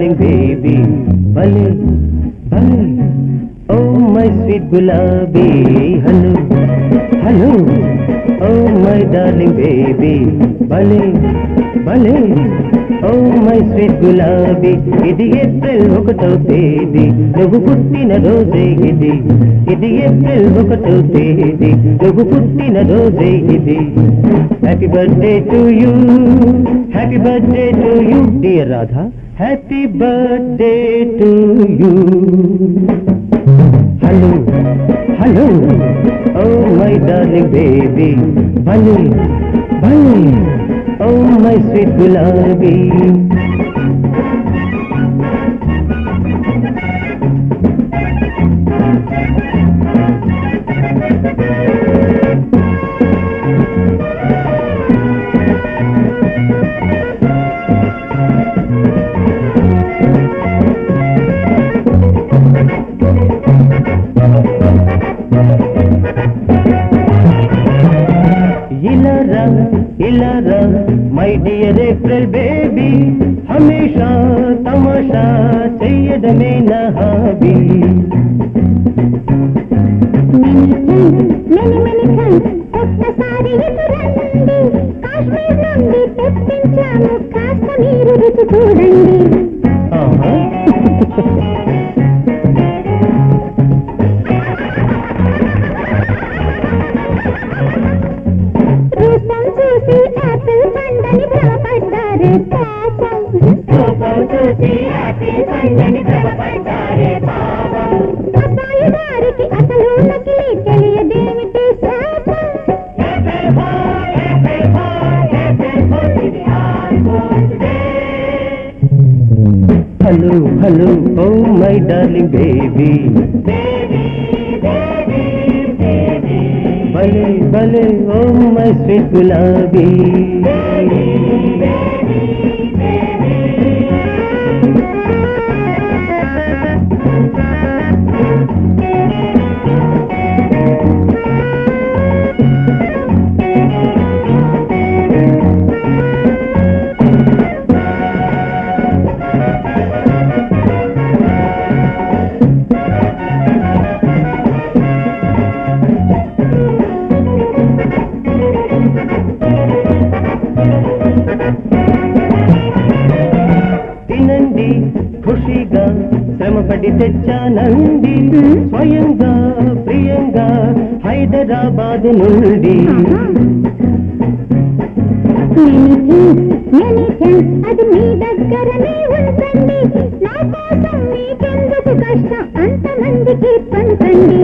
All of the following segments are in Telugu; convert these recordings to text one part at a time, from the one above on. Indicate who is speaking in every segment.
Speaker 1: డార్లింగ్ బేబీ భలే భలే ఓ మై స్వీట్ గులాబీ hello hello oh my darling baby భలే భలే ఓ మై స్వీట్ గులాబీ ఇది ఏప్రిల్ ఒకటో తేదీ. నువ్వు పుట్టిన రోజే ఇది ఇది ఏప్రిల్ ఒకటో తేదీ. నువ్వు పుట్టిన రోజే ఇది. Happy birthday to you happy birthday to you dear Radha happy birthday to you hello hello oh my darling baby భలే భలే Oh, my sweet gulabi. ఇలారా ఇలారా మై డియర్ ఏప్రిల్ బేబీ
Speaker 2: రుచి చూడండి రూపం చూసి ఆపిల్ పండని భ్రమపడ్డారే పాపం రూపం చూసి ఆపిల్ పండని
Speaker 1: hello hello oh my darling baby. భలే భలే ఓ మై స్వీట్ గులాబీ. తెచ్చానండి ఖుషిగా శ్రమపడి తెచ్చానండి. స్వయంగా ప్రియంగా హైదరాబాద్ నుండి.
Speaker 2: అది మీ దగ్గరనే ఉంచండి నా కోసం మీకెందుకు కష్టం? అంతమందికి పంచండి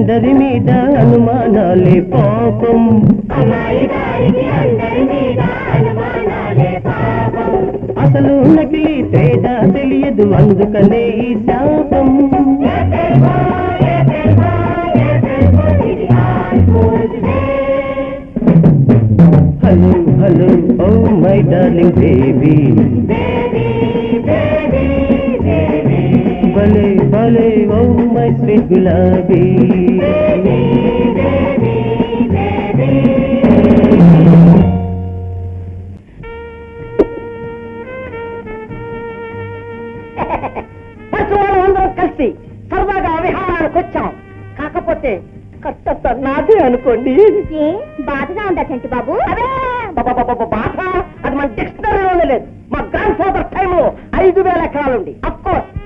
Speaker 1: అందరి మీద అనుమానాలే పాపం. అసలు నకిలీ తేడా తెలియదు అందుకనే ఈ శాపం. Hello hello oh my darling baby sweet గులాబీ.
Speaker 3: కలిసి సరదాగా విహారానికి వచ్చాం. కాకపోతే కట్టత నాదే అనుకోండి.
Speaker 2: ఏ? బాధగా ఉందా చంటి బాబు?
Speaker 3: బాధ! అది మన డిక్షనరీలోనే లేదు. మా గ్రాండ్ ఫాదర్ టైంలో ఐదు వేల ఎకరాలుండి అఫ్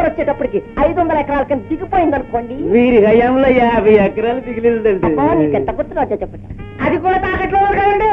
Speaker 3: ఫాదర్ వచ్చేటప్పటికి ఐదు వందల ఎకరాల కింద దిగిపోయింది అనుకోండి
Speaker 1: వీరి హయాంలో యాభై ఎకరాలు మిగిలిందండి.
Speaker 3: నీకు ఎంత గుర్తుగా వచ్చా చెప్పండి. అది కూడా తాకట్లో కదండి!